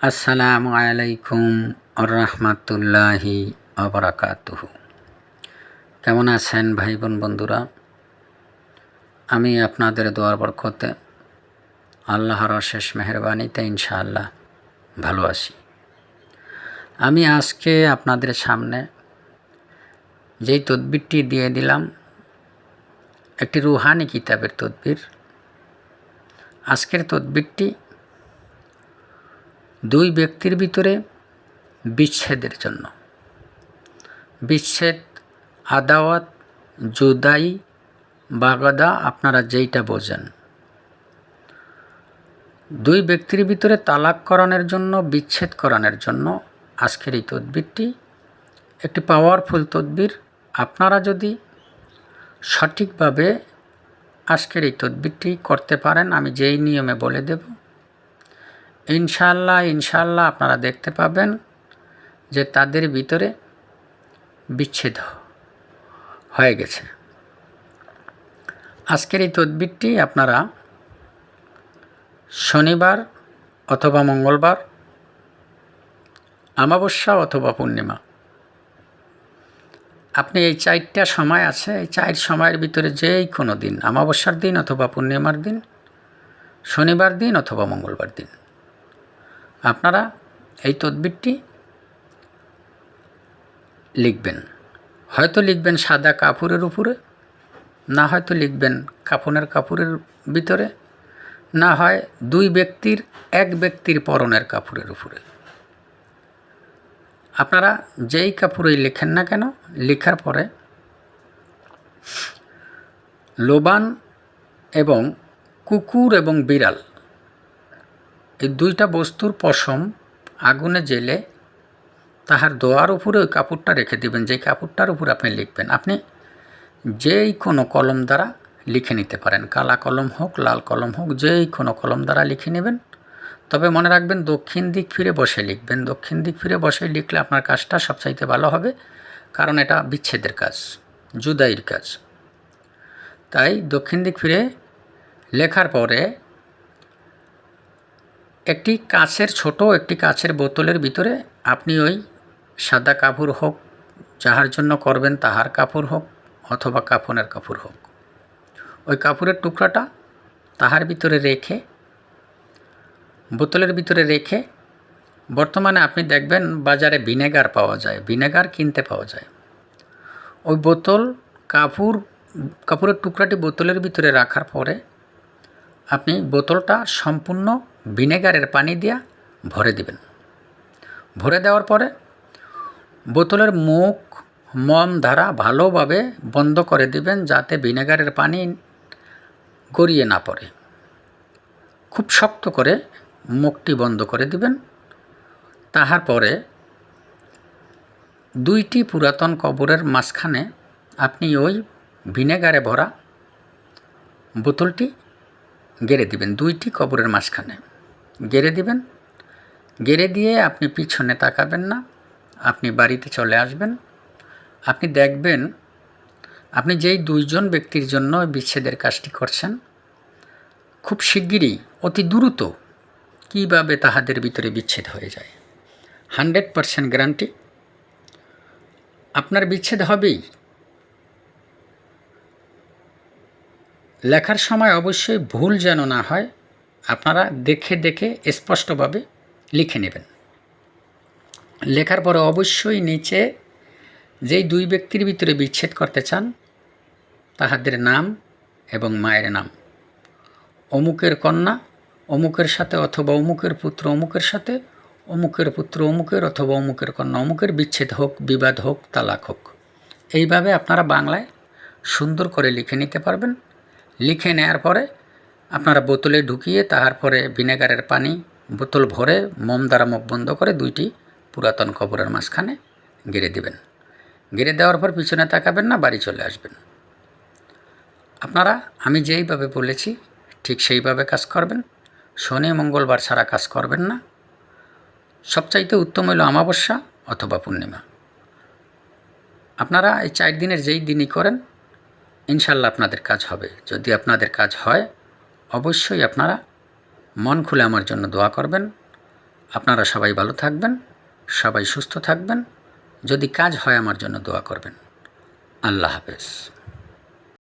আসসালামু আলাইকুম রহমতুল্লাহি অবরাকাতুহ কেমন আছেন ভাই বোন বন্ধুরা? আমি আপনাদের দোয়ার বরকতে আল্লাহর অশেষ মেহরবানিতে ইনশাআল্লাহ ভালো আছি। আমি আজকে আপনাদের সামনে যেই তদবিরটি দিয়ে দিলাম, একটি রুহানি কিতাবের তদবির। আজকের তদবিরটি দুই ব্যক্তির ভিতরে বিচ্ছেদের জন্য। বিচ্ছেদ, আদাওয়াত, জুদাই, বাগদা, আপনারা যেইটা বোঝেন। দুই ব্যক্তির ভিতরে তালাক করানোর জন্য বিচ্ছেদ করানোর জন্য আজকের এই তদবিরটি একটি পাওয়ারফুল তদবির। আপনারা যদি সঠিকভাবে আজকের এই তদবিরটি করতে পারেন, আমি যেই নিয়মে বলে দেব ইনশাল্লাহ ইনশাল্লাহ আপনারা দেখতে পাবেন যে তাদের ভিতরে বিচ্ছেদ হয়ে গেছে। আজকের এই তদবিরটি আপনারা শনিবার অথবা মঙ্গলবার, অমাবস্যা অথবা পূর্ণিমা, আপনি এই চারটা সময় আছে, এই চার সময়ের ভিতরে যেই কোনো দিন, অমাবস্যার দিন অথবা পূর্ণিমার দিন, শনিবার দিন অথবা মঙ্গলবার দিন আপনারা এই তদবিরটি লিখবেন। হয়তো লিখবেন সাদা কাপড়ের উপরে, না হয়তো লিখবেন কাফনের কাপড়ের ভিতরে, না হয় দুই ব্যক্তির, এক ব্যক্তির পরনের কাপড়ের উপরে। আপনারা যেই কাপড়েই লেখেন না কেন, লেখার পরে লোবান এবং কুকুর এবং বিড়াল এই দুইটা বস্তুর পশম আগুনে জেলে তাহার দোয়ার উপরে ওই কাপড়টা রেখে দিবেন, যেই কাপড়টার উপরে আপনি লিখবেন। আপনি যেই কোনো কলম দ্বারা লিখে নিতে পারেন। কালা কলম হোক, লাল কলম হোক, যেই কোনো কলম দ্বারা লিখে নেবেন। তবে মনে রাখবেন, দক্ষিণ দিক ফিরে বসে লিখবেন। দক্ষিণ দিক ফিরে বসে লিখলে আপনার কাজটা সবচাইতে ভালো হবে, কারণ এটা বিচ্ছেদের কাজ জুদাইয়ের কাজ। তাই দক্ষিণ দিক ফিরে লেখার পরে একটি কাছের ছোট, একটি কাছের বোতলের ভিতরে আপনি ওই সাদা কাপড় হোক, যাহার জন্য করবেন তাহার কাপড় হোক অথবা কাফনের কাপড় হোক। ওই কাপড়ের টুকরাটা তাহার ভিতরে রেখে, বোতলের ভিতরে রেখে বর্তমানে আপনি দেখবেন বাজারে ভিনেগার পাওয়া যায়, ভিনেগার কিনতে পাওয়া যায়। ওই বোতল কাপড়, কাপড়ের টুকরাটি বোতলের ভিতরে রাখার পরে আপনি বোতলটা সম্পূর্ণ ভিনেগারের পানি দিয়া ভরে দিবেন। ভরে দেওয়ার পরে বোতলের মুখ মম ধারা ভালোভাবে বন্ধ করে দিবেন যাতে ভিনেগারের পানি গড়িয়ে না পড়ে। খুব শক্ত করে মুখটি বন্ধ করে দিবেন। তাহার পরে দুইটি পুরাতন কবরের মাঝখানে আপনি ওই ভিনেগারে ভরা বোতলটি গেড়ে দিবেন দুইটি কবরের মাঝখানে। গেড়ে দিবেন। গেড়ে দিয়ে আপনি পিছনে তাকাবেন না। আপনি বাড়িতে চলে আসবেন। আপনি দেখবেন, আপনি যেই দুইজন ব্যক্তির জন্য বিচ্ছেদের কাজটি করছেন, খুব শিগগিরই, অতি দ্রুত কীভাবে তাহাদের ভিতরে বিচ্ছেদ হয়ে যায়। Hundred percent guarantee. আপনার বিচ্ছেদ হবেই। লেখার সময় অবশ্যই ভুল যেন না হয়, আপনারা দেখে দেখে স্পষ্টভাবে লিখে নেবেন। লেখার পরে অবশ্যই নিচে যেই দুই ব্যক্তির ভিতরে বিচ্ছেদ করতে চান, তাহাদের নাম এবং মায়ের নাম। অমুকের কন্যা, অমুকের সাথে অথবা অমুকের পুত্র, অমুকের সাথে অমুকের পুত্র, অমুকের অথবা অমুকের কন্যা, অমুকের বিচ্ছেদ হোক, বিবাদ হোক, তালাক হোক। এইভাবে আপনারা বাংলায় সুন্দর করে লিখে নিতে পারবেন। লিখে নেওয়ার পরে আপনারা বোতলে ঢুকিয়ে তাহার পরে ভিনেগারের পানি, বোতল ভরে মোম দ্বারা মুখ বন্ধ করে দুইটি পুরাতন কবরের মাঝখানে গেড়ে দিবেন। গেড়ে দেওয়ার পর পিছনে তাকাবেন না, বাড়ি চলে আসবেন। আপনারা, আমি যেইভাবে বলেছি, ঠিক সেইভাবে কাজ করবেন। শনি, মঙ্গলবার ছাড়া কাজ করবেন না। সবচাইতে উত্তম হইল অমাবস্যা অথবা পূর্ণিমা। আপনারা এই চার দিনের যেই দিনই করেন ইনশাল্লাহ আপনাদের কাজ হবে। যদি আপনাদের কাজ হয়, অবশ্যই আপনারা মন খুলে আমার জন্য দোয়া করবেন। আপনারা সবাই ভালো থাকবেন, সবাই সুস্থ থাকবেন। যদি কাজ হয় আমার জন্য দোয়া করবেন। আল্লাহ হাফেজ।